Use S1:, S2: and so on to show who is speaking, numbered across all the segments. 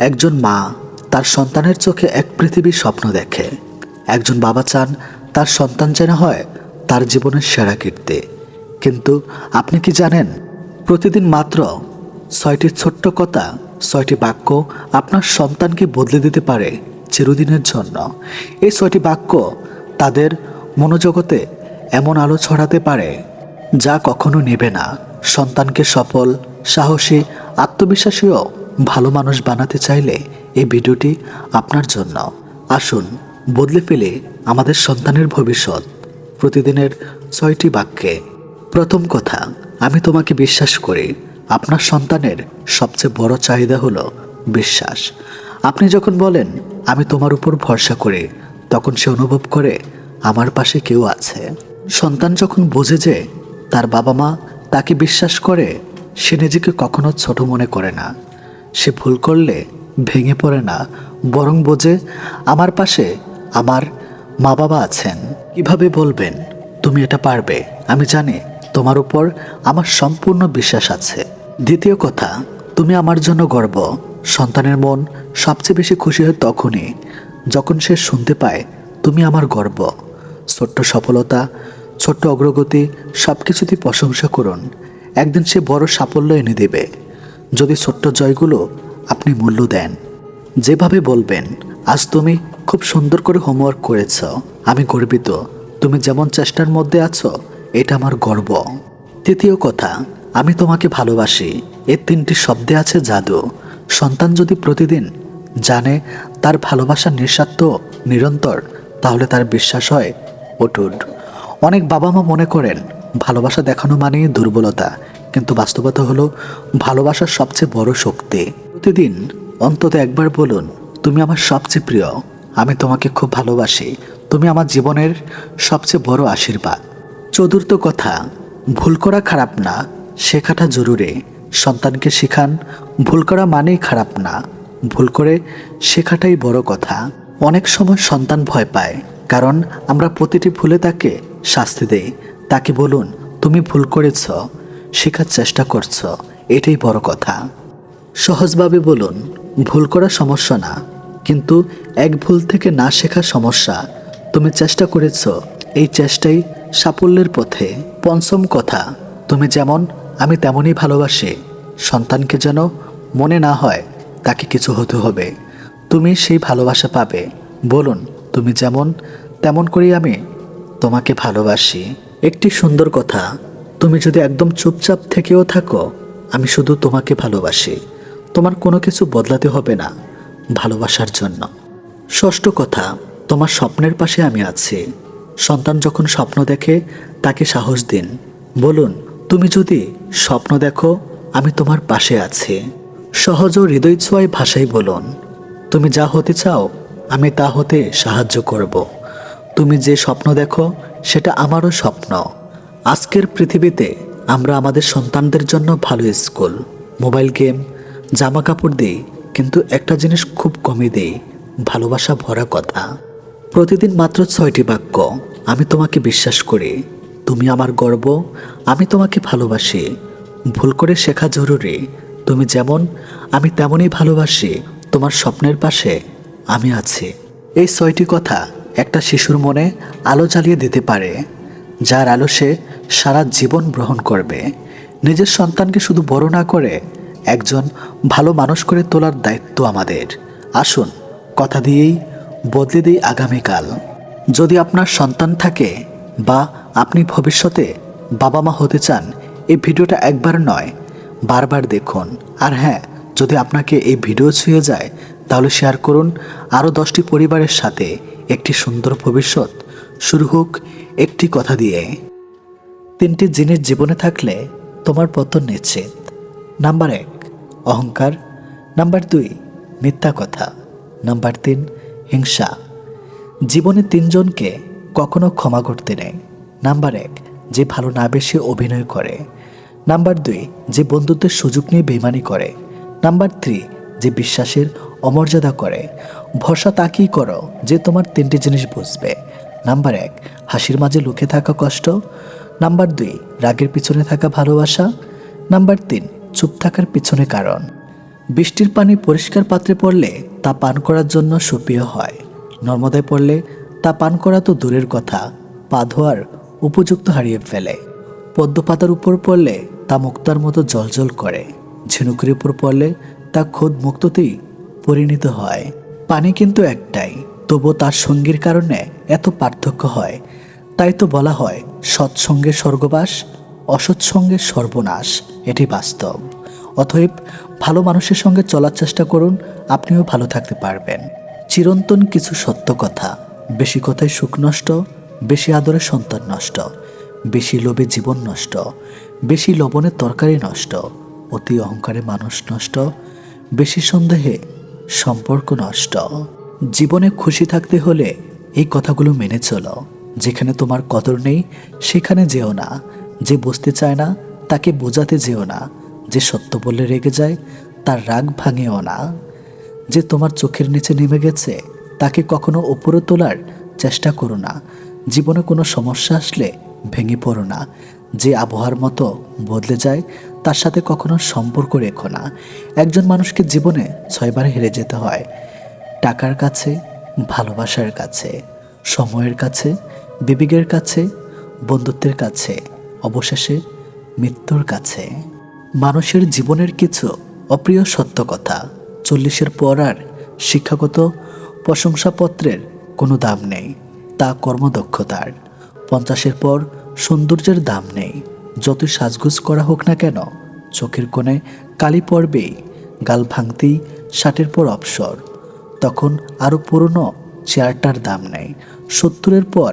S1: একজন মা তার সন্তানের চোখে এক পৃথিবীর স্বপ্ন দেখে। একজন বাবা চান তার সন্তান যেন হয় তার জীবনের সেরা কীর্তি। কিন্তু আপনি কি জানেন, প্রতিদিন মাত্র ছয়টি ছোট্ট কথা, ছয়টি বাক্য আপনার সন্তানকে বদলে দিতে পারে চিরদিনের জন্য। এই ছয়টি বাক্য তাদের মনোজগতে এমন আলো ছড়াতে পারে যা কখনো নেবে না। সন্তানকে সফল, সাহসী আত্মবিশ্বাসী ও ভালো মানুষ বানাতে চাইলে এই ভিডিওটি আপনার জন্য। আসুন, বদলে ফেলে আমাদের সন্তানের ভবিষ্যৎ। প্রতিদিনের ছয়টি বাক্যে, প্রথম কথা, আমি তোমাকে বিশ্বাস করি। আপনার সন্তানের সবচেয়ে বড় চাহিদা হলো বিশ্বাস। আপনি যখন বলেন, আমি তোমার উপর ভরসা করি তখন সে অনুভব করে, আমার পাশে কেউ আছে সন্তান যখন বোঝে যে তার বাবা মা তাকে বিশ্বাস করে, সে নিজেকে কখনো ছোট মনে করে না। সে ভুল করলে ভেঙে পড়ে না, বরং বোঝে আমার পাশে আমার মা বাবা আছেন। কীভাবে বলবেন, তুমি এটা পারবে আমি জানি তোমার উপর আমার সম্পূর্ণ বিশ্বাস আছে। দ্বিতীয় কথা, তুমি আমার জন্য গর্ব। সন্তানের মন সবচেয়ে বেশি খুশি হয় তখনই, যখন সে শুনতে পায়, তুমি আমার গর্ব। ছোট্ট সফলতা, ছোট্ট অগ্রগতি সব কিছুতেই প্রশংসা করুন। একদিন সে বড় সাফল্য এনে দেবে। যদি ছোট্ট জয়গুলো আপনি মূল্য দেন। যেভাবে বলবেন, আজ তুমি খুব সুন্দর করে হোমওয়ার্ক করেছ। আমি গর্বিত, তুমি যেমন চেষ্টার মধ্যে আছো, এটা আমার গর্ব। তৃতীয় কথা, আমি তোমাকে ভালোবাসি। এর তিনটি শব্দে আছে জাদু। সন্তান যদি প্রতিদিন জানে তার ভালোবাসা নিঃস্বার্থ, নিরন্তর, তাহলে তার বিশ্বাস হয় অটুট। অনেক বাবা মা মনে করেন, ভালোবাসা দেখানো মানেই দুর্বলতা। কিন্তু বাস্তবতা হলো, ভালোবাসার সবচেয়ে বড় শক্তি। প্রতিদিন অন্তত একবার বলুন, তুমি আমার সবচেয়ে প্রিয়, আমি তোমাকে খুব ভালোবাসি, তুমি আমার জীবনের সবচেয়ে বড় আশীর্বাদ। চতুর্থ কথা, ভুল করা খারাপ না, শেখাটা জরুরি। সন্তানকে শেখান, ভুল করা মানেই খারাপ না, ভুল করে শেখাটাই বড় কথা। অনেক সময় সন্তান ভয় পায়, কারণ আমরা প্রতিটি ভুলে তাকে শাস্তি দেই। তাকে বলুন, তুমি ভুল করেছ শেখার চেষ্টা করছ, এটাই বড় কথা। সহজভাবে বলুন, ভুল করা সমস্যা না, কিন্তু এক ভুল থেকে না শেখা সমস্যা তুমি চেষ্টা করেছ, এই চেষ্টাই সাফল্যের পথে পঞ্চম কথা, তুমি যেমন আমি তেমনই ভালোবাসি, সন্তানকে যেন মনে না হয় তাকে কিছু হতে হবে, তুমি সেই ভালোবাসা পাবে, বলুন, তুমি যেমন তেমন করেই আমি তোমাকে ভালোবাসি। একটি সুন্দর কথা তুমি যদি একদম চুপচাপ থেকেও থাকো, আমি শুধু তোমাকে ভালোবাসি। তোমার কোনো কিছু বদলাতে হবে না, ভালোবাসার জন্য। ষষ্ঠ কথা, তোমার স্বপ্নের পাশে আমি আছি। সন্তান যখন স্বপ্ন দেখে, তাকে সাহস দিন। বলুন, তুমি যদি স্বপ্ন দেখো, আমি তোমার পাশে আছি। সহজ ও হৃদয় ছোঁয়ায় ভাষায় বলুন, তুমি যা হতে চাও, আমি তা হতে সাহায্য করব। তুমি যে স্বপ্ন দেখো, সেটা আমারও স্বপ্ন। আজকের পৃথিবীতে আমরা আমাদের সন্তানদের জন্য ভালো স্কুল, মোবাইল গেম, জামা কাপড় দিই, কিন্তু একটা জিনিস খুব কমই দেই, ভালোবাসা ভরা কথা। প্রতিদিন মাত্র ছয়টি বাক্য, আমি তোমাকে বিশ্বাস করি, তুমি আমার গর্ব, আমি তোমাকে ভালোবাসি। ভুল করে শেখা জরুরি, তুমি যেমন, আমি তেমনই ভালোবাসি, তোমার স্বপ্নের পাশে আমি আছি। এই ছয়টি কথা একটা শিশুর মনে আলো জ্বালিয়ে দিতে পারে, যার আলো সে সারা জীবন গ্রহণ করবে। নিজের সন্তানকে শুধু বড় না করে একজন ভালো মানুষ করে তোলার দায়িত্ব আমাদের। আসুন, কথা দিয়েই বদলে দিই আগামীকাল। যদি আপনার সন্তান থাকে বা আপনি ভবিষ্যতে বাবা মা হতে চান, এই ভিডিওটা একবার নয়, বারবার দেখুন। আর হ্যাঁ যদি আপনাকে এই ভিডিও ছুঁয়ে যায়, তাহলে শেয়ার করুন। আরও দশটি পরিবারের সাথে একটি সুন্দর ভবিষ্যৎ। শুরু হোক একটি কথা দিয়ে। তিনটি জিনিস জীবনে থাকলে তোমার পতন নিশ্চিত। নাম্বার এক, অহংকার। নাম্বার দুই, মিথ্যা কথা। নাম্বার তিন, হিংসা। জীবনে তিনজনকে কখনো ক্ষমা করতে নেই। নাম্বার এক, যে ভালো না বেশি অভিনয় করে। নাম্বার দুই, যে বন্ধুত্বের সুযোগ নিয়ে বেমানি করে। নাম্বার থ্রি, যে বিশ্বাসের অমর্যাদা করে। ভরসা তাকেই করো যে তোমার তিনটি জিনিস বুঝবে। নাম্বার এক, হাসির মাঝে লুকে থাকা কষ্ট। নাম্বার দুই, রাগের পিছনে থাকা ভালোবাসা। নাম্বার তিন, চুপ থাকার পিছনে কারণ। বৃষ্টির পানি পরিষ্কার পাত্রে পড়লে তা পান করার জন্য সুপ্রিয় হয়। নর্মদায় পড়লে তা পান করা তো দূরের কথা। পা ধোয়ার উপযুক্ত হারিয়ে ফেলে। পদ্ম পাতার উপর পড়লে তা মুক্তার মতো জলজল করে। ঝিনুকের উপর পড়লে তা খোদ মুক্ততেই পরিণত হয়। পানি কিন্তু একটাই তবু তার সঙ্গীর কারণে এত পার্থক্য হয়। তাই তো বলা হয় সৎসঙ্গে স্বর্গবাস অসৎসঙ্গে সর্বনাশ, এটি বাস্তব। অতএব ভালো মানুষের সঙ্গে চলার চেষ্টা করুন, আপনিও ভালো থাকতে পারবেন। চিরন্তন কিছু সত্য কথা, বেশি কথায় সুখ নষ্ট, বেশি আদরে সন্তান নষ্ট, বেশি লোভে জীবন নষ্ট, বেশি লবণে তরকারি নষ্ট, অতি অহংকারে মানুষ নষ্ট, বেশি সন্দেহে সম্পর্ক নষ্ট। জীবনে খুশি থাকতে হলে এই কথাগুলো মেনে চলো। যেখানে তোমার কদর নেই, সেখানে যেও না। যে বুঝতে চায় না, তাকে বোঝাতে যেও না। যে সত্য বললে রেগে যায়, তার রাগ ভাঙেও না। যে তোমার চোখের নিচে নেমে গেছে, তাকে কখনো ওপরে তোলার চেষ্টা করো না। জীবনে কোনো সমস্যা আসলে ভেঙে পড়ো না। যে আবহাওয়ার মতো বদলে যায়, তার সাথে কখনো সম্পর্ক রেখো না। একজন মানুষকে জীবনে ছয়বার হেরে যেতে হয়। টাকার কাছে, ভালোবাসার কাছে, সময়ের কাছে বিবেকের কাছে, বন্ধুত্বের কাছে, অবশেষে মৃত্যুর কাছে। মানুষের জীবনের কিছু অপ্রিয় সত্য কথা, চল্লিশের পর আর শিক্ষাগত প্রশংসাপত্রের কোনো দাম নেই, তা কর্মদক্ষতার। পঞ্চাশের পর সৌন্দর্যের দাম নেই, যতই সাজগুজ করা হোক না কেন, চোখের কোণে কালি পড়বেই, গাল ভাঙতেই ষাটের পর অবসর। তখন আরও পুরনো চেয়ারটার দাম নেই, সত্তরের পর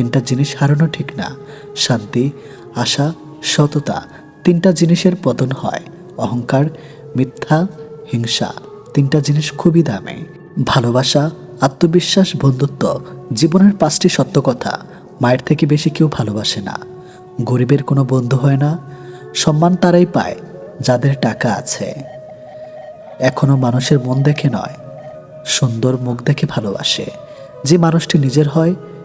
S1: তিনটা জিনিস হারানো ঠিক না। শান্তি, আশা, সততা তিনটা জিনিসের পতন হয়। অহংকার, মিথ্যা, হিংসা তিনটা জিনিস খুবই দামে। ভালোবাসা, আত্মবিশ্বাস, বন্ধুত্ব জীবনের পাঁচটি সত্য কথা। মায়ের থেকে বেশি কেউ ভালোবাসে না। গরিবের কোনো বন্ধু হয় না। সম্মান তারাই পায়, যাদের টাকা আছে। এখনও মানুষের মন দেখে নয়, সুন্দর মুখ দেখে ভালোবাসে। যে মানুষটি নিজের হয়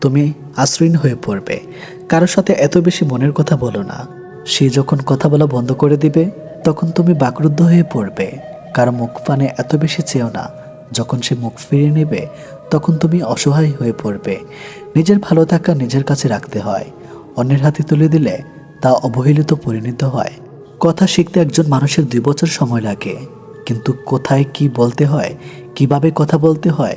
S1: তুমি আশ্রয়ীন হয়ে পড়বে। কারোর সাথে এত বেশি মনের কথা বলো না। সে যখন কথা বলা বন্ধ করে দিবে, তখন তুমি বাকরুদ্ধ হয়ে পড়বে। কারও মুখ পানে এত বেশি চেয়েও না। যখন সে মুখ ফিরিয়ে নেবে, তখন তুমি অসহায় হয়ে পড়বে। নিজের ভালো থাকা নিজের কাছে রাখতে হয়। অন্যের হাতে তুলে দিলে তা অবহেলিত পরিণত হয়। কথা শিখতে একজন মানুষের দুই বছর সময় লাগে। কিন্তু কোথায় কি বলতে হয়, কীভাবে কথা বলতে হয়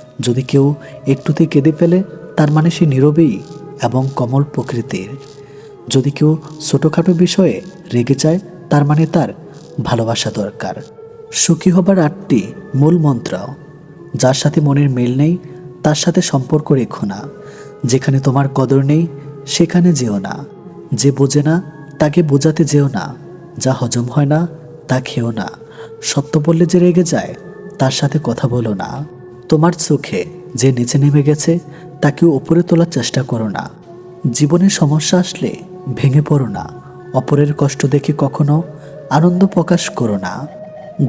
S1: যদি কেউ একটুতে কেঁদে ফেলে, তার মানে সে নীরবেই এবং কমল প্রকৃতির। যদি কেউ ছোটোখাটো বিষয়ে রেগে যায়, তার মানে তার ভালোবাসা দরকার। সুখী হবার আটটি মূল মন্ত্র, যার সাথে মনের মিল নেই, তার সাথে সম্পর্ক রেখো না। যেখানে তোমার কদর নেই, সেখানে যেও না। যে বোঝে না, তাকে বোঝাতে যেও না। যা হজম হয় না, তা খেও না। সত্য বললে যে রেগে যায়, তার সাথে কথা বলো না। তোমার চোখে যে নিচে নেমে গেছে, তাকে উপরে তোলার চেষ্টা করো না। জীবনে সমস্যা আসলে ভেঙে পড়ো না। অপরের কষ্ট দেখে কখনো আনন্দ প্রকাশ করো না।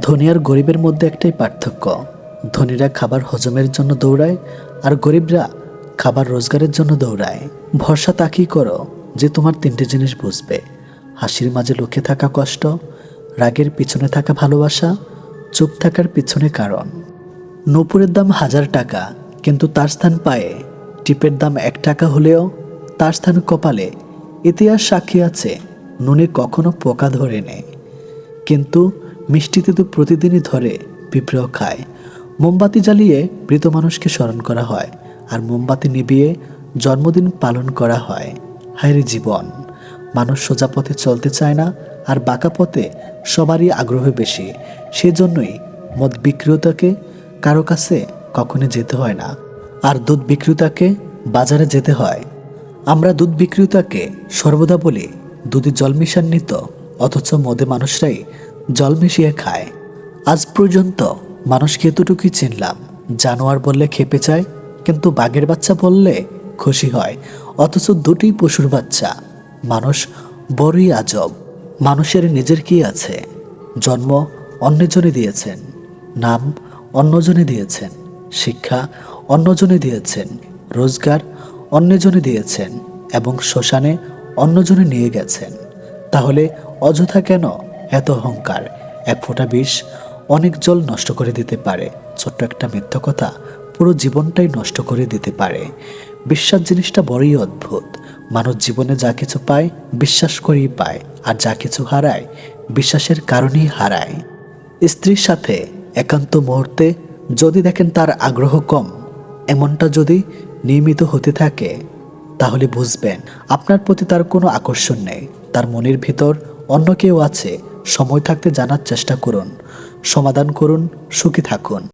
S1: ধনী আর গরিবের মধ্যে একটাই পার্থক্য। ধনীরা খাবার হজমের জন্য দৌড়ায় আর গরিবরা খাবার রোজগারের জন্য দৌড়ায়। ভরসা তাকেই করো যে তোমার তিনটে জিনিস বুঝবে। হাসির মাঝে লুকে থাকা কষ্ট, রাগের পিছনে থাকা ভালোবাসা, চুপ থাকার পিছনে কারণ। নূপুরের দাম হাজার টাকা, কিন্তু তার স্থান পায়ে। টিপের দাম এক টাকা হলেও তার স্থান কপালে। ইতিহাস সাক্ষী আছে, নুনে কখনো পোকা ধরে নেয় কিন্তু মিষ্টিতে তো প্রতিদিনই ধরে পিঁপড়েও খায়। মোমবাতি জ্বালিয়ে মৃত মানুষকে স্মরণ করা হয়, আর মোমবাতি নিভিয়ে জন্মদিন পালন করা হয়। হায়রে জীবন, মানুষ সোজা পথে চলতে চায় না, আর বাঁকা পথে সবারই আগ্রহ বেশি। সেজন্যই মদ বিক্রেতাকে কারও কাছে কখনো যেতে হয় না। আর দুধ বিক্রেতাকে বাজারে যেতে হয়। আমরা দুধ বিক্রেতাকে সর্বদা বলি, দুধে জল মিশান্বিত অথচ মদে মানুষরাই জল মিশিয়ে খায়। আজ পর্যন্ত মানুষকে এতটুকুই চিনলাম, জানোয়ার বললে খেপে চায় কিন্তু বাঘের বাচ্চা বললে খুশি হয়, অথচ দুটি পশুর বাচ্চা। মানুষ বড়ই আজব, মানুষের নিজের কি আছে? জন্ম অন্যজনে দিয়েছেন। নাম অন্যজনে দিয়েছেন শিক্ষা, অন্যজনে দিয়েছেন রোজগার, অন্যজনে দিয়েছেন এবং শ্মশানে অন্যজনে নিয়ে গেছেন। তাহলে অযথা কেন এত অহংকার? এক ফোঁটা বিষ অনেক জল নষ্ট করে দিতে পারে। ছোট্ট একটা মিথ্যা কথা পুরো জীবনটাই নষ্ট করে দিতে পারে। বিশ্বাস জিনিসটা বড়ই অদ্ভুত। মানুষ জীবনে যা কিছু পায়, বিশ্বাস করেই পায়। আর যা কিছু হারায়, বিশ্বাসের কারণেই হারায়। স্ত্রীর সাথে একান্ত মুহূর্তে যদি দেখেন তার আগ্রহ কম, এমনটা যদি নিয়মিত হতে থাকে, তাহলে বুঝবেন আপনার প্রতি তার কোনো আকর্ষণ নেই। তার মনের ভিতর অন্য কেউ আছে, সময় থাকতে জানার চেষ্টা করুন, সমাধান করুন, সুখী থাকুন।